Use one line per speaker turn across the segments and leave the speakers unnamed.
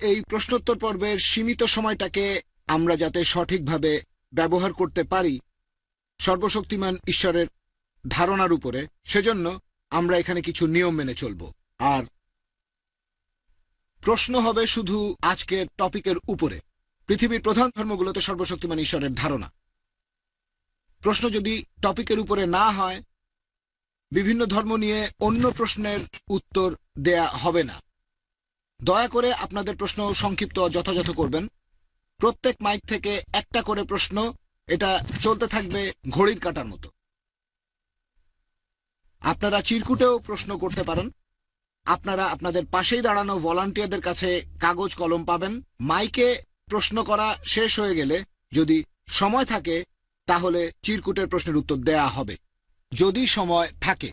এই প্রশ্নোত্তর পর্বের সীমিত সময়টাকে আমরা যাতে সঠিকভাবে ব্যবহার করতে পারি সর্বশক্তিমান ঈশ্বরের ধারণার উপরে, সেজন্য আমরা এখানে কিছু নিয়ম মেনে চলব। আর প্রশ্ন হবে শুধু আজকের টপিকের উপরে, পৃথিবীর প্রধান ধর্মগুলোতে সর্বশক্তিমান ঈশ্বরের ধারণা। প্রশ্ন যদি টপিকের উপরে না হয়, বিভিন্ন ধর্ম নিয়ে অন্য প্রশ্নের উত্তর দেয়া হবে না। দয়া করে আপনাদের প্রশ্ন সংক্ষিপ্ত যথাযথ করবেন। প্রত্যেক মাইক থেকে একটা করে প্রশ্ন, এটা চলতে থাকবে ঘড়ির কাটার মতো। আপনারা চিরকুটেও প্রশ্ন করতে পারেন। আপনারা আপনাদের পাশেই দাঁড়ানো ভলান্টিয়ারদের কাছে কাগজ কলম পাবেন। মাইকে প্রশ্ন করা শেষ হয়ে গেলে যদি সময় থাকে, তাহলে চিরকুটের প্রশ্নের উত্তর দেয়া হবে। যদি সময় থাকে।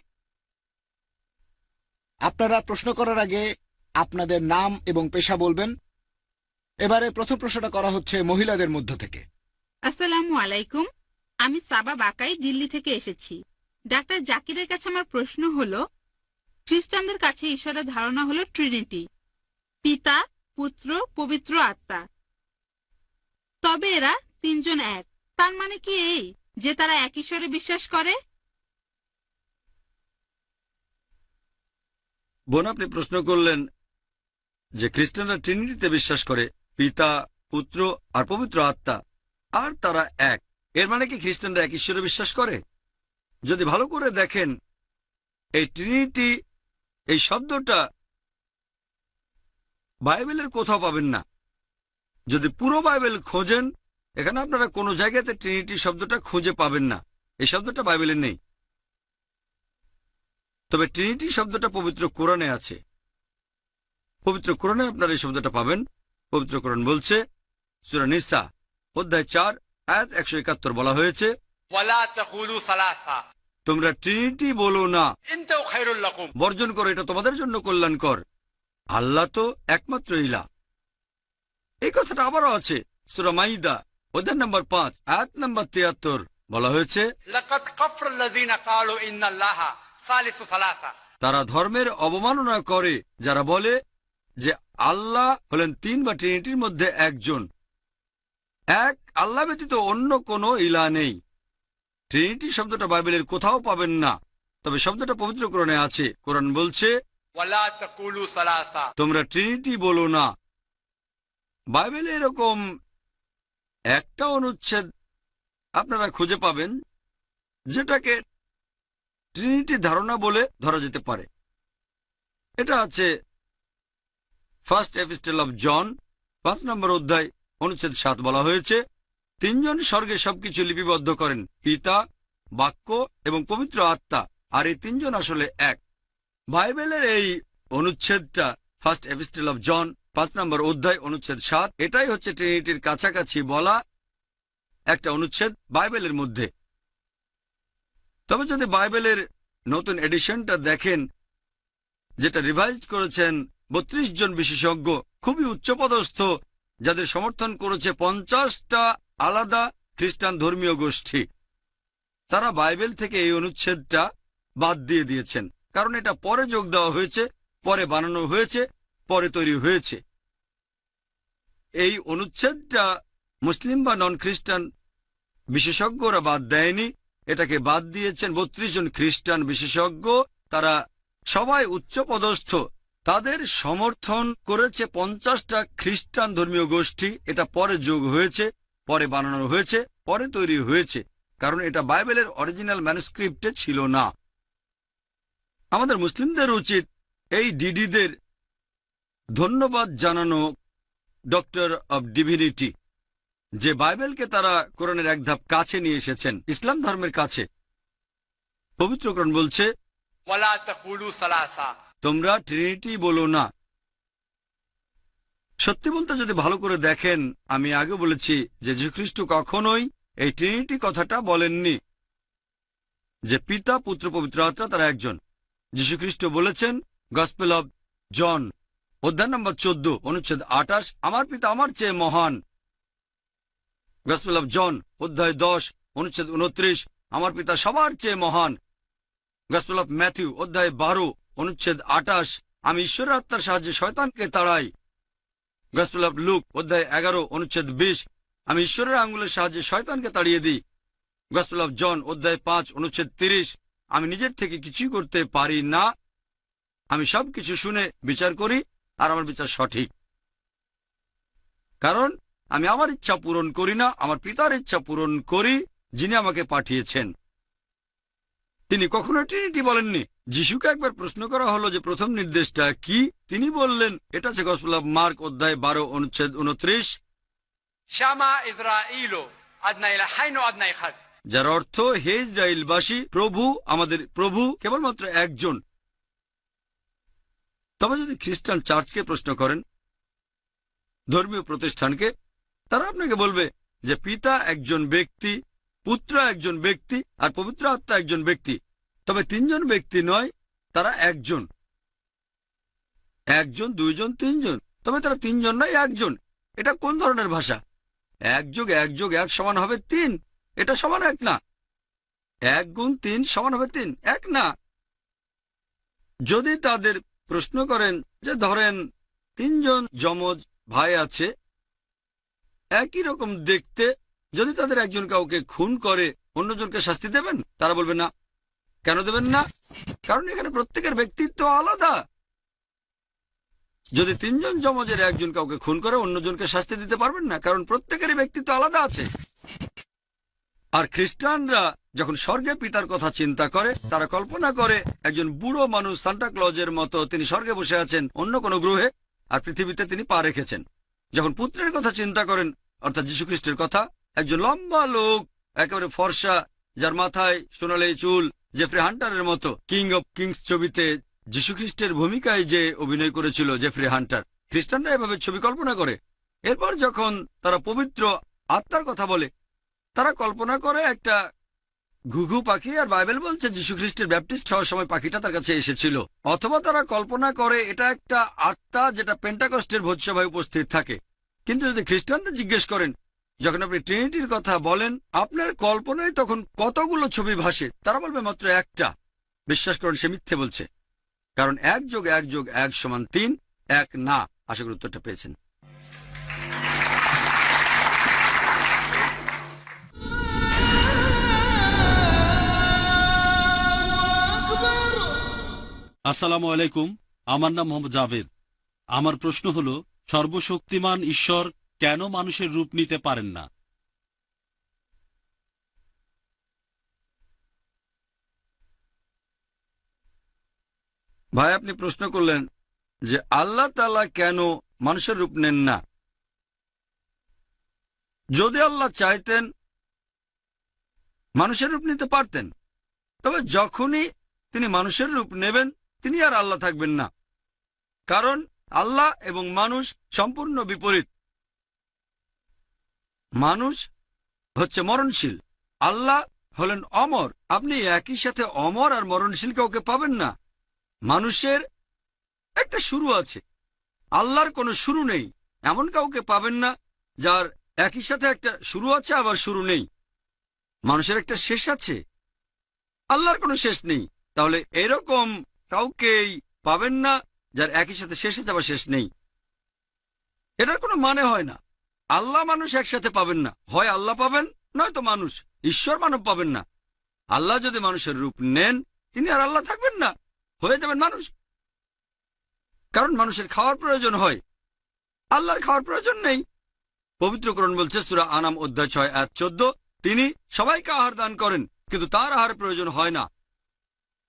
আপনারা প্রশ্ন করার আগে আপনাদের নাম এবং পেশা বলবেন। এবারে প্রথম প্রশ্নটা করা হচ্ছে মহিলাদের মধ্য থেকে।
আসসালামু আলাইকুম। আমি সাবা বাকাই দিল্লি থেকে এসেছি। ডাক্তার জাকিরের কাছে আমার প্রশ্ন হলো খ্রিস্টানদের কাছে ঈশ্বরের ধারণা হলো ট্রিনিটি পিতা পুত্র পবিত্র আত্মা। তবে এরা তিনজন এক। তার মানে কি এই যে তারা এক ঈশ্বরে বিশ্বাস করে?
বোন আপনি প্রশ্ন করলেন যে খ্রিস্টানরা ট্রিনিটিতে বিশ্বাস করে, পিতা, পুত্র আর পবিত্র আত্মা, আর তারা এক। এর মানে কি খ্রিস্টানরা এক ঈশ্বরে বিশ্বাস করে? যদি ভালো করে দেখেন, এই ট্রিনিটি এই শব্দটা বাইবেলের কোথাও পাবেন না। যদি পুরো বাইবেল খোঁজেন, এখানে আপনারা কোনো জায়গাতে ট্রিনিটি শব্দটা খুঁজে পাবেন না। এই শব্দটা বাইবেলে নেই। তবে ট্রিনিটি শব্দটা পবিত্র কোরআনে আছে। পবিত্র কোরণে আপনারা এই শব্দটা পাবেন। পবিত্র কোরণ বলছে সুরা নিসা অধ্যায় চার আয়াত একশো একাত্তর বলা হয়েছে তোমরা ট্রিনিটি বলো না। বর্জন করো এটা তোমাদের জন্য কল্যাণকর। আল্লাহ তো একমাত্র ইলা। এই কথাটা আবারও আছে সুরা মাইদা অধ্যায় নম্বর পাঁচ আয়াত নম্বর তিয়াত্তর বলা হয়েছে তারা ধর্মের অবমাননা করে যারা বলে যে আল্লাহ হলেন তিন বা ট্রিনিটির মধ্যে একজন। এক আল্লাহ ব্যতীত অন্য কোনো ইলা নেই। ট্রিনিটি শব্দটা বাইবেলের কোথাও পাবেন না তবে শব্দটা পবিত্র কোরণে আছে। কোরআন বলছে তোমরা ট্রিনিটি বলো না। বাইবেলে এরকম একটা অনুচ্ছেদ আপনারা খুঁজে পাবেন যেটাকে ট্রিনিটি ধারণা বলে ধরা যেতে পারে। এটা আছে ফার্স্ট এপিস্টেল অফ জন পাঁচ নম্বর অধ্যায়, অনুচ্ছেদ সাত বলা হয়েছে, তিনজন স্বর্গে সবকিছু লিপিবদ্ধ করেন, পিতা, বাক্য এবং পবিত্র আত্মা, আর এই তিনজন আসলে এক। বাইবেলের এই অনুচ্ছেদটা ফার্স্ট এপিস্টেল অফ জন পাঁচ নম্বর অধ্যায়, অনুচ্ছেদ সাত, এটাই হচ্ছে ট্রিনিটির কাছাকাছি বলা একটা অনুচ্ছেদ বাইবেলের মধ্যে। তবে যদি বাইবেলের নতুন এডিশনটা দেখেন, যেটা রিভাইজড করেছেন বত্রিশ জন বিশেষজ্ঞ খুবই উচ্চপদস্থ, যাদের সমর্থন করেছে পঞ্চাশটা আলাদা খ্রিস্টান ধর্মীয় গোষ্ঠী। তারা বাইবেল থেকে এই অনুচ্ছেদটা বাদ দিয়ে দিয়েছেন, কারণ এটা পরে যোগ দেওয়া হয়েছে, পরে বানানো হয়েছে, পরে তৈরি হয়েছে। এই অনুচ্ছেদটা মুসলিম বা নন খ্রিস্টান বিশেষজ্ঞরা বাদ দেয়নি, এটাকে বাদ দিয়েছেন বত্রিশ জন খ্রিস্টান বিশেষজ্ঞ, তারা সবাই উচ্চপদস্থ তাদের সমর্থন করেছে পঞ্চাশটা খ্রিস্টান ধর্মীয় গোষ্ঠী। এটা পরে যোগ হয়েছে, পরে বানানো হয়েছে, পরে তৈরি হয়েছে। কারণ এটা বাইবেলের অরিজিনাল ম্যানুস্ক্রিপ্টে ছিল না। আমাদের মুসলিমদের উচিত এই ডিডিদের ধন্যবাদ জানানো ডক্টর অব ডিভিনিটি, যে বাইবেলকে তারা কোরআনের এক ধাপ কাছে নিয়ে এসেছেন, ইসলাম ধর্মের কাছে। পবিত্রকরণ বলছে তোমরা ট্রিনিটি বলো না। সত্যি বলতে যদি ভালো করে দেখেন, আমি আগে বলেছি যে যীশুখ্রিস্ট কখনোই এই ট্রিনিটি কথাটা বলেননি, যে পিতা, পুত্র, পবিত্র আত্মা, তারা একজন। যীশুখ্রিস্ট বলেছেন গসপেল অব জন অধ্যায় নম্বর চোদ্দ, অনুচ্ছেদ আঠাশ, আমার পিতা আমার চেয়ে মহান। গসপেল অব জন অধ্যায় দশ, অনুচ্ছেদ উনত্রিশ, আমার পিতা সবার চেয়ে মহান। গসপেল অফ ম্যাথিউ অধ্যায় বারো অনুচ্ছেদ আটাশ, আমি ঈশ্বরের আত্মার সাহায্যে শয়তানকে তাড়াই। গসপেল অফ লুক অধ্যায় এগারো, অনুচ্ছেদ বিশ, আমি ঈশ্বরের আঙ্গুলের সাহায্যে শয়তানকে তাড়িয়ে দিই। গসপেল অফ জন অধ্যায় পাঁচ, অনুচ্ছেদ তিরিশ, আমি নিজের থেকে কিছুই করতে পারি না। আমি সব কিছু শুনে বিচার করি আর আমার বিচার সঠিক। কারণ আমি আমার ইচ্ছা পূরণ করি না, আমার পিতার ইচ্ছা পূরণ করি, যিনি আমাকে পাঠিয়েছেন। তিনি কখনো ট্রিনিটি বলেননি। যিশুকে একবার প্রশ্ন করা হলো যে প্রথম নির্দেশটা কি তিনি বললেন এটা আছে গসপল মার্ক অধ্যায় বারো অনুচ্ছেদ উনত্রিশ যার অর্থ হে ইসরায়েলবাসী প্রভু আমাদের প্রভু কেবলমাত্র একজন। তবে যদি খ্রিস্টান চার্চকে প্রশ্ন করেন ধর্মীয় প্রতিষ্ঠানকে তারা আপনাকে বলবে যে পিতা একজন ব্যক্তি পুত্র একজন ব্যক্তি আর পবিত্র আত্মা একজন ব্যক্তি। তবে তিনজন ব্যক্তি নয়, তারা একজন। একজন, দুইজন, তিনজন। তবে তারা তিনজন নয়, একজন। এটা কোন ধরনের ভাষা? এক যোগ এক যোগ এক সমান হবে তিন। এটা সমান এক না। এক গুণ তিন সমান হবে তিন। এক না। যদি তাদের প্রশ্ন করেন যে ধরেন তিনজন যমজ ভাই আছে, একই রকম দেখতে যদি তাদের একজন কাউকে খুন করে, অন্যজনকে শাস্তি দেবেন? তারা বলবে, না। কেন দেবেন না? কারণ এখানে প্রত্যেকের ব্যক্তিত্ব আলাদা। যদি তিনজন যমজের একজন কাউকে খুন করে, অন্যজনকে শাস্তি দিতে পারবেন না, কারণ প্রত্যেকেরই ব্যক্তিত্ব আলাদা আছে। আর খ্রিস্টানরা যখন স্বর্গে পিতার কথা চিন্তা করে, তারা কল্পনা করে, একজন বুড়ো মানুষ সান্টা ক্লজের মতো তিনি স্বর্গে বসে আছেন অন্য কোনো গ্রহে, আর পৃথিবীতে তিনি পা রেখেছেন। যখন পুত্রের কথা চিন্তা করেন, অর্থাৎ যীশুখ্রিস্টের কথা একজন লম্বা লোক, একেবারে ফর্সা, যার মাথায় সোনালি চুল জেফ্রি হান্টারের মতো। কিং অব কিংস ছবিতে যীশুখ্রিস্টের ভূমিকায় যে অভিনয় করেছিল জেফ্রি হান্টার খ্রিস্টানরা এভাবে ছবি কল্পনা করে। এরপর যখন তারা পবিত্র আত্মার কথা বলে, তারা কল্পনা করে একটা ঘুঘু পাখি, আর বাইবেল বলছে খ্রিস্টের ব্যাপটিস্ট হওয়ার সময় পাখিটা তার কাছে এসেছিল। অথবা তারা কল্পনা করে এটা একটা আত্মা যেটা পেন্টাকস্টের ভোজসভায় উপস্থিত থাকে। কিন্তু যদি খ্রিস্টানদের জিজ্ঞেস করেন যখন আপনি ট্রিনিটির কথা বলেন, আপনার কল্পনায় তখন কতগুলো ছবি ভাসে, তারা বলবে মাত্র একটা। বিশ্বাস করেন, সে মিথ্যে বলছে। কারণ এক যোগ এক যোগ এক সমান তিন, এক না, আশা করি উত্তরটা পেয়েছেন।
আসসালামু আলাইকুম, আমার নাম মোহাম্মদ জাভেদ। আমার প্রশ্ন হল, সর্বশক্তিমান ঈশ্বর কেন মানুষের রূপ নিতে পারেন না?
ভাই, আপনি প্রশ্ন করলেন যে আল্লাহ তালা কেন মানুষের রূপ নেন না? যদি আল্লাহ চাইতেন, মানুষের রূপ নিতে পারতেন, তবে যখনই তিনি মানুষের রূপ নেবেন, তিনি আর আল্লাহ থাকবেন না। কারণ আল্লাহ এবং মানুষ সম্পূর্ণ বিপরীত। মানুষ হচ্ছে মরণশীল। আল্লাহ হলেন অমর। আপনি একই সাথে অমর আর মরণশীল কাউকে পাবেন না। মানুষের একটা শুরু আছে। আল্লাহর কোনো শুরু নেই। এমন কাউকে পাবেন না যার একই সাথে একটা শুরু আছে, আবার শুরু নেই। মানুষের একটা শেষ আছে। আল্লাহর কোনো শেষ নেই। তাহলে এরকম কাউকেই পাবেন না যার একই সাথে শেষ আছে, আবার শেষ নেই। এটার কোনো মানে হয় না। আল্লাহ মানুষ একসাথে পাবেন না। হয় আল্লাহ পাবেন, নয়তো মানুষ। ঈশ্বর মানব পাবেন না। আল্লাহ যদি মানুষের রূপ নেন, তিনি আর আল্লাহ থাকবেন না। হয়ে যাবেন মানুষ। কারণ মানুষের খাওয়ার প্রয়োজন হয়। আল্লাহর খাওয়ার প্রয়োজন নেই। পবিত্রকরণ বলছে, সুরা আনাম অধ্যায় ছয়, এক, চোদ্দ, তিনি সবাইকে আহার দান করেন, কিন্তু তার আহার প্রয়োজন হয় না।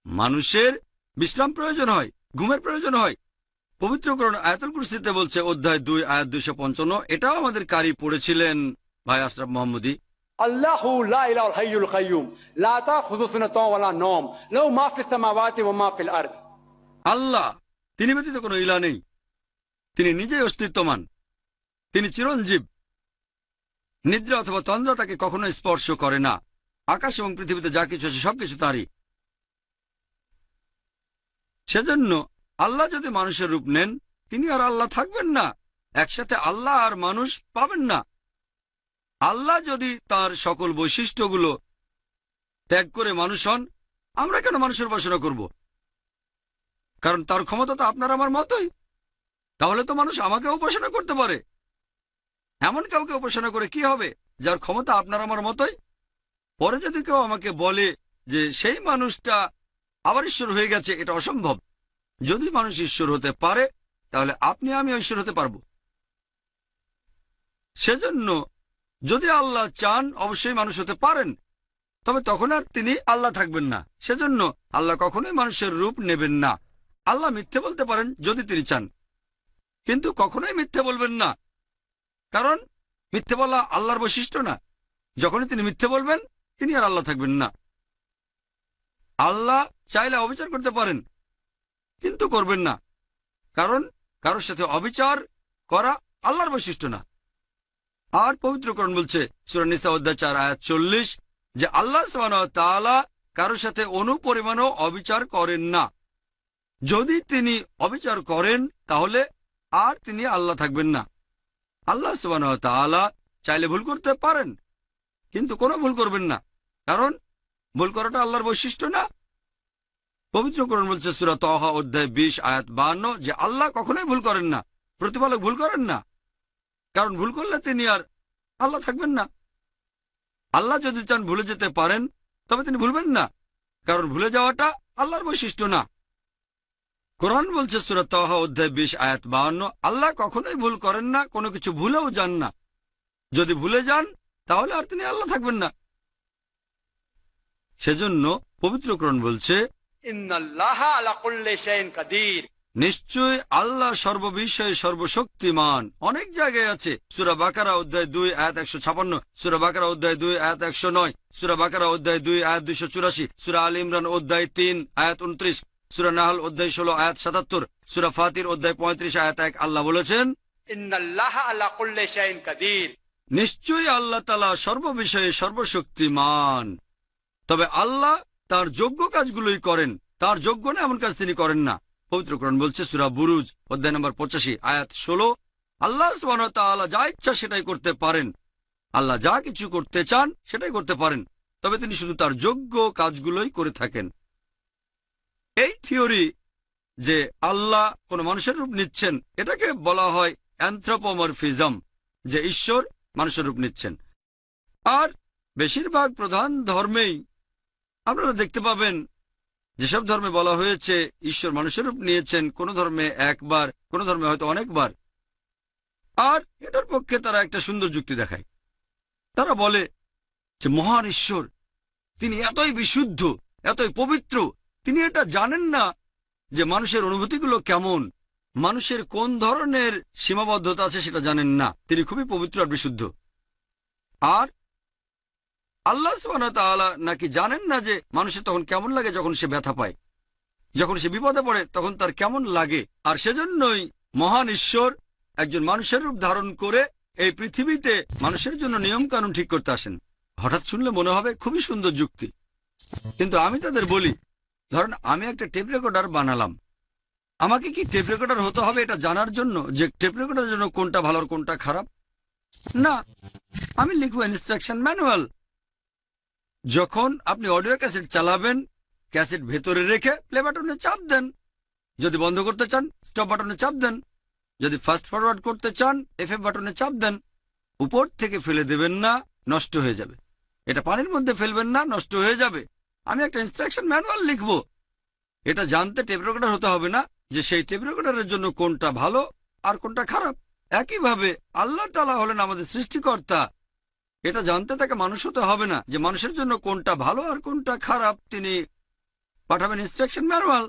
মানুষের বিশ্রাম প্রয়োজন হয়, ঘুমের প্রয়োজন হয় পবিত্রকরণ আয়াতুল কুরসিতে বলছে অধ্যায় দুই আয়াত দুইশো পঞ্চান্ন এটাও আমাদের কারি পড়েছিলেন ভাই আশরাফ মোহাম্মদী।
আল্লাহু লা ইলাহা আল হাইয়ুল কাইয়ুম
আল্লাহ তিনি ব্যতীত কোন ইলা নেই। তিনি নিজেই অস্তিত্বমান তিনি চিরঞ্জীব। নিদ্রা অথবা তন্দ্রা তাকে কখনো স্পর্শ করে না। আকাশ এবং পৃথিবীতে যা কিছু আছে সবকিছু তারই। সেজন্য আল্লাহ যদি মানুষের রূপ নেন, তিনি আর আল্লাহ থাকবেন না। একসাথে আল্লাহ আর মানুষ পাবেন না। আল্লাহ যদি তার সকল বৈশিষ্ট্যগুলো ত্যাগ করে মানুষ হন, আমরা কেন মানুষের উপাসনা করব? কারণ তার ক্ষমতা তো আপনার আমার মতোই। তাহলে তো মানুষ আমাকে উপাসনা করতে পারে। এমন কাউকে উপাসনা করে কি হবে? যার ক্ষমতা আপনার আমার মতোই। পরে যদি কেউ আমাকে বলে যে, সেই মানুষটা আবার ঈশ্বর হয়ে গেছে, এটা অসম্ভব। যদি মানুষ ঈশ্বর হতে পারে, তাহলে আপনি, আমি ঈশ্বর হতে পারব। সেজন্য যদি আল্লাহ চান, অবশ্যই মানুষ হতে পারেন, তবে তখন আর তিনি আল্লাহ থাকবেন না। সেজন্য আল্লাহ কখনোই মানুষের রূপ নেবেন না। আল্লাহ মিথ্যে বলতে পারেন যদি তিনি চান। কিন্তু কখনোই মিথ্যে বলবেন না। কারণ মিথ্যে বলা আল্লাহর বৈশিষ্ট্য না। যখনই তিনি মিথ্যে বলবেন, তিনি আর আল্লাহ থাকবেন না। আল্লাহ চাইলে অবিচার করতে পারেন কিন্তু করবেন না। কারণ কারোর সাথে অবিচার করা আল্লাহর বৈশিষ্ট্য না। আর পবিত্রকরণ বলছে সুরানিসা অধ্যায় চার, আয়াত চল্লিশ, যে আল্লাহ তাআলা কারোর সাথে অনুপরিমাণও অবিচার করেন না। যদি তিনি অবিচার করেন, তাহলে আর তিনি আল্লাহ থাকবেন না। আল্লাহ তাআলা চাইলে ভুল করতে পারেন, কিন্তু কোনো ভুল করবেন না। কারণ ভুল করাটা আল্লাহর বৈশিষ্ট্য না পবিত্রকরণ বলছে সুরা তহা অধ্যায় বিশ, আয়াত বাহান্ন, যে আল্লাহ কখনোই ভুল করেন না। প্রতিপালক ভুল করেন না। কারণ ভুল করলে তিনি আর আল্লাহ থাকবেন না। আল্লাহ যদি চান ভুলে যেতে পারেন, তবে তিনি ভুলবেন না। কারণ ভুলে যাওয়াটা আল্লাহর বৈশিষ্ট্য না। কোরআন বলছে সুরত তহা অধ্যায় বিশ, আয়াত বাহান্ন, আল্লাহ কখনোই ভুল করেন না, কোনো কিছু ভুলেও যান না। যদি ভুলে যান, তাহলে আর তিনি আল্লাহ থাকবেন না। সেজন্য পবিত্র কোরআন বলছে নিশ্চয় আল্লাহ সর্ববিষয়ে সর্বশক্তিমান। অনেক জায়গায় আছে। সুরা বাকারা অধ্যায় দুই আয়াত একশো ছাপান্ন সুরা বাকারা অধ্যায় দুই আয়াত একশো নয় সুরা বাকারা অধ্যায় দুই আয়াত দুইশো চুরাশি সুরা আল ইমরান অধ্যায় তিন আয়াত উনত্রিশ সুরা নাহল অধ্যায় ষোলো আয়াত সাতাত্তর সুরা ফাতির অধ্যায় পঁয়ত্রিশ আয়াত এক আল্লাহ বলেছেন নিশ্চয়ই আল্লাহ তালা সর্ববিষয়ে সর্বশক্তিমান। তবে আল্লাহ তার যোগ্য কাজগুলোই করেন। তার যোগ্য না, এমন কাজ তিনি করেন না। পবিত্রকরণ বলছে, সুরা বুরুজ, অধ্যায় নম্বর পঁচাশি, আয়াত ষোলো। আল্লাহ ওয়া যা ইচ্ছা সেটাই করতে পারেন। আল্লাহ যা কিছু করতে চান সেটাই করতে পারেন। তবে তিনি শুধু তার যোগ্য কাজগুলোই করে থাকেন। এই থিওরি যে আল্লাহ কোন মানুষের রূপ নিচ্ছেন, এটাকে বলা হয় অ্যান্থ্রোপোমরফিজম, যে ঈশ্বর মানুষের রূপ নিচ্ছেন। আর বেশিরভাগ প্রধান ধর্মেই আপনারা দেখতে পাবেন, যেসব ধর্মে বলা হয়েছে, ঈশ্বর মানুষের রূপ নিয়েছেন, কোন ধর্মে একবার, কোন ধর্মে হয়তো অনেকবার। আর এটার পক্ষে তারা একটা সুন্দর যুক্তি দেখায়। তারা বলে যে, মহান ঈশ্বর, তিনি এতই বিশুদ্ধ, এতই পবিত্র, তিনি এটা জানেন না যে মানুষের অনুভূতিগুলো কেমন, মানুষের কোন ধরনের সীমাবদ্ধতা আছে সেটা জানেন না, তিনি খুবই পবিত্র আর বিশুদ্ধ। আর আল্লাহ তাআলা নাকি জানেন না যে মানুষের তখন কেমন লাগে যখন সে ব্যথা পায়? যখন সে বিপদে পড়ে, তখন তার কেমন লাগে? আর সেজন্যই মহান ঈশ্বর একজন মানুষের রূপ ধারণ করে এই পৃথিবীতে মানুষের জন্য নিয়ম কানুন ঠিক করতে আসেন। হঠাৎ শুনলে মনে হবে খুবই সুন্দর যুক্তি। কিন্তু আমি তাদের বলি, ধরেন আমি একটা টেপ রেকর্ডার বানালাম। আমাকে কি টেপ রেকর্ডার হতে হবে এটা জানার জন্য? যে টেপ রেকর্ডারের জন্য কোনটা ভালো আর কোনটা খারাপ? না, আমি লিখব ইনস্ট্রাকশন ম্যানুয়াল। যখন আপনি অডিও ক্যাসেট চালাবেন, ক্যাসেট ভেতরে রেখে প্লে বাটনে চাপ দেন। যদি বন্ধ করতে চান স্টপ বাটনে চাপ দেন। যদি ফাস্ট ফরওয়ার্ড করতে চান এফ বাটনে চাপ দেন। উপর থেকে ফেলে দেবেন না, নষ্ট হয়ে যাবে। এটা পানির মধ্যে ফেলবেন না, নষ্ট হয়ে যাবে। আমি একটা ইনস্ট্রাকশন ম্যানুয়াল লিখব। এটা জানতে টেপ রেকর্ডার হতে হবে না যে সেই টেপ রেকর্ডারের জন্য কোনটা ভালো আর কোনটা খারাপ। একইভাবে আল্লাহ তালা হলেন আমাদের সৃষ্টিকর্তা। এটা জানতে তাকে মানুষ হতে হবে না যে মানুষের জন্য কোনটা ভালো আর কোনটা খারাপ। তিনি পাঠাবেন ইনস্ট্রাকশন ম্যানুয়াল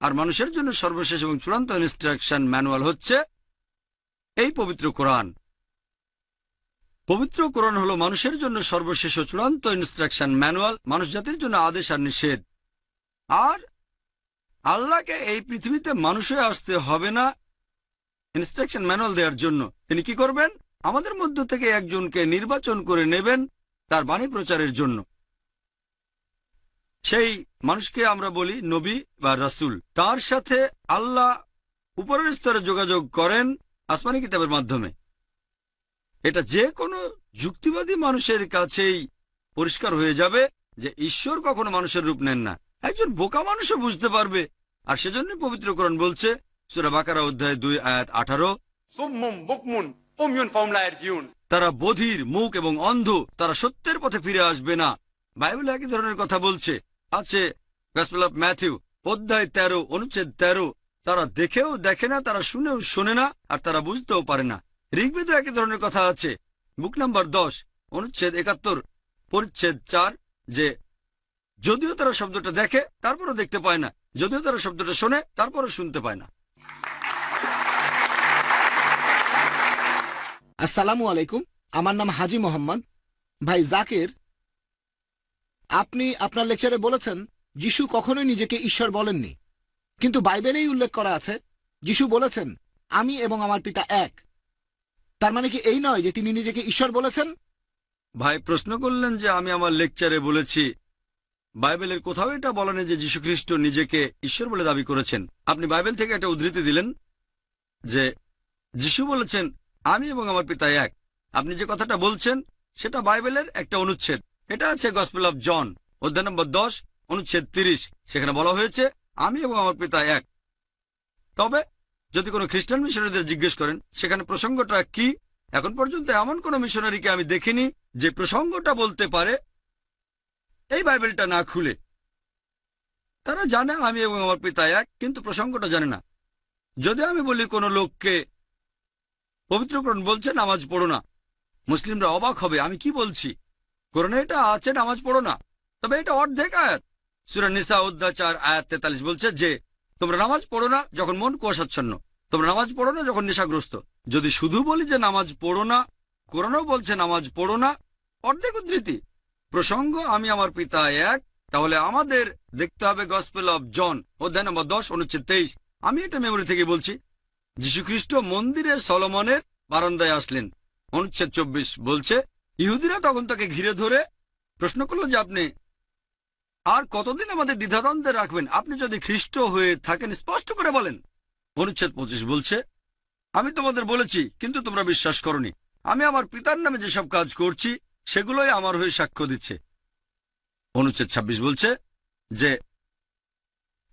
আর মানুষের জন্য সর্বশেষ এবং চূড়ান্ত ইনস্ট্রাকশন ম্যানুয়াল হচ্ছে এই পবিত্র কোরআন। পবিত্র কোরআন হলো মানুষের জন্য সর্বশেষ ও চূড়ান্ত ইনস্ট্রাকশন ম্যানুয়াল মানুষ জাতির জন্য আদেশ আর নিষেধ। আর আল্লাহকে এই পৃথিবীতে মানুষ আসতে হবে না ইনস্ট্রাকশন ম্যানুয়াল দেওয়ার জন্য। তিনি কি করবেন? আমাদের মধ্য থেকে একজনকে নির্বাচন করে নেবেন তার বাণী প্রচারের জন্য। সেই মানুষকে আমরা বলি নবী বা রাসূল। তার সাথে আল্লাহ উপরের স্তরে যোগাযোগ করেন আসমানি কিতাবের মাধ্যমে। এটা যে কোনো যুক্তিবাদী মানুষের কাছেই পরিষ্কার হয়ে যাবে যে ঈশ্বর কখনো মানুষের রূপ নেন না। একজন বোকা মানুষও বুঝতে পারবে। আর সেজন্য পবিত্রকরণ বলছে, সুরা বাকারা অধ্যায় দুই, আয়াত আঠারো। তারা বধির মুখ এবং অন্ধ, তারা সত্যের পথে ফিরে আসবে না। বাইবেল একই ধরনের কথা বলছে। আছে ম্যাথিউ অধ্যায় তেরো, অনুচ্ছেদ তেরো। তারা দেখেও দেখে না, তারা শুনেও শোনে না, আর তারা বুঝতেও পারে না। ঋগ্বেদ একই ধরনের কথা আছে। বুক নাম্বার দশ, অনুচ্ছেদ একাত্তর, পরিচ্ছেদ চার, যে যদিও তারা শব্দটা দেখে, তারপরও দেখতে পায় না। যদিও তারা শব্দটা শোনে, তারপরও শুনতে পায় না।
আসসালামু আলাইকুম, আমার নাম হাজি মোহাম্মদ। ভাই জাকির, আপনি আপনার লেকচারে বলেছেন, যিশু কখনোই নিজেকে ঈশ্বর বলেননি। কিন্তু বাইবেলেই উল্লেখ করা আছে, যিশু বলেছেন, আমি এবং আমার পিতা এক। তার মানে কি এই নয় যে তিনি নিজেকে ঈশ্বর বলেছেন?
ভাই, প্রশ্ন করলেন যে আমি আমার লেকচারে বলেছি, বাইবেলের কোথাও এটা বলা নেই যে যীশুখ্রিস্ট নিজেকে ঈশ্বর বলে দাবি করেছেন। আপনি বাইবেল থেকে একটা উদ্ধৃতি দিলেন যে যিশু বলেছেন আমি এবং আমার পিতা এক। আপনি যে কথাটা বলছেন, সেটা বাইবেলের একটা অনুচ্ছেদ। এটা আছে গসপেল অফ জন, অধ্যায় নম্বর দশ, অনুচ্ছেদ তিরিশ। সেখানে বলা হয়েছে, আমি এবং আমার পিতা এক। তবে, যদি কোনো খ্রিস্টান মিশনারিদের জিজ্ঞেস করেন, সেখানে প্রসঙ্গটা কি? এখন পর্যন্ত এমন কোন মিশনারিকে আমি দেখিনি যে প্রসঙ্গটা বলতে পারে, এই বাইবেলটা না খুলে। তারা জানে আমি এবং আমার পিতা এক, কিন্তু প্রসঙ্গটা জানে না। যদি আমি বলি কোনো লোককে পবিত্রকরণ বলছে, নামাজ পড়ো না। মুসলিমরা অবাক হবে, আমি কি বলছি? কোরআনে এটা আছে, নামাজ পড়ো না। তবে এটা অর্ধেক আয়াত। সুরা নিসা অধ্যাচার আয়াত তেতাল্লিশ বলছে যে, তোমরা নামাজ পড়ো না যখন মন কুয়াশাচ্ছন্ন। তোমরা নামাজ পড়ো না যখন নেশাগ্রস্ত। যদি শুধু বলি যে নামাজ পড়ো না, কোরআনও বলছে নামাজ পড়ো না, অর্ধেক উদ্ধৃতি। প্রসঙ্গ, আমি আমার পিতা এক, তাহলে আমাদের দেখতে হবে গসপেল অফ জন অধ্যায় নম্বর দশ, অনুচ্ছেদ তেইশ। আমি এটা মেমোরি থেকে বলছি। যীশুখ্রিস্ট মন্দিরে সলমনের বারান্দায় আসলেন। অনুচ্ছেদ চব্বিশ বলছে, ইহুদিরা তখন তাকে ঘিরে ধরে প্রশ্ন করল যে আপনি আর কতদিন আমাদের দ্বিধাদ্বন্দ্বে রাখবেন? আপনি যদি খ্রিস্ট হয়ে থাকেন, স্পষ্ট করে বলেন। অনুচ্ছেদ পঁচিশ বলছে, আমি তোমাদের বলেছি, কিন্তু তোমরা বিশ্বাস করনি। আমি আমার পিতার নামে যেসব কাজ করছি, সেগুলোই আমার হয়ে সাক্ষ্য দিচ্ছে। অনুচ্ছেদ ২৬ বলছে যে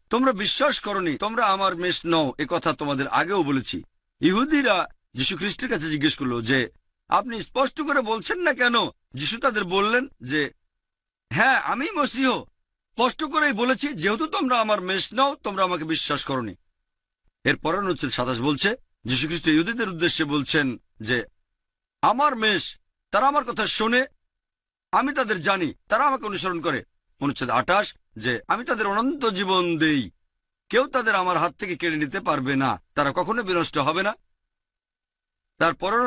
তোমরা বিশ্বাস করনি, তোমরা আমার মেষ নও, এ কথা তোমাদের আগেও বলেছি। ইহুদিরা যীশু খ্রিস্টের কাছে জিজ্ঞেস করল যে, আপনি স্পষ্ট করে বলছেন না কেন? যিশু তাদের বললেন যে হ্যাঁ আমি মসিহ। স্পষ্ট করেই বলেছি, যেহেতু তোমরা আমার মেষ নও, তোমরা আমাকে বিশ্বাস করনি। এর অনুচ্ছেদ সাতাশ বলছে যীশুখ্রিস্ট ইহুদিদের উদ্দেশ্যে বলছেন যে, আমার মেষ তারা আমার কথা শোনে, আমি তাদের জানি, তারা আমাকে অনুসরণ করে। অনুচ্ছেদ আঠাশ যে আমি তাদের অনন্ত জীবন দেই। কেউ তাদের আমার হাত থেকে কেড়ে নিতে পারবে না। তারা কখনো বিনষ্ট হবে না। তার পরের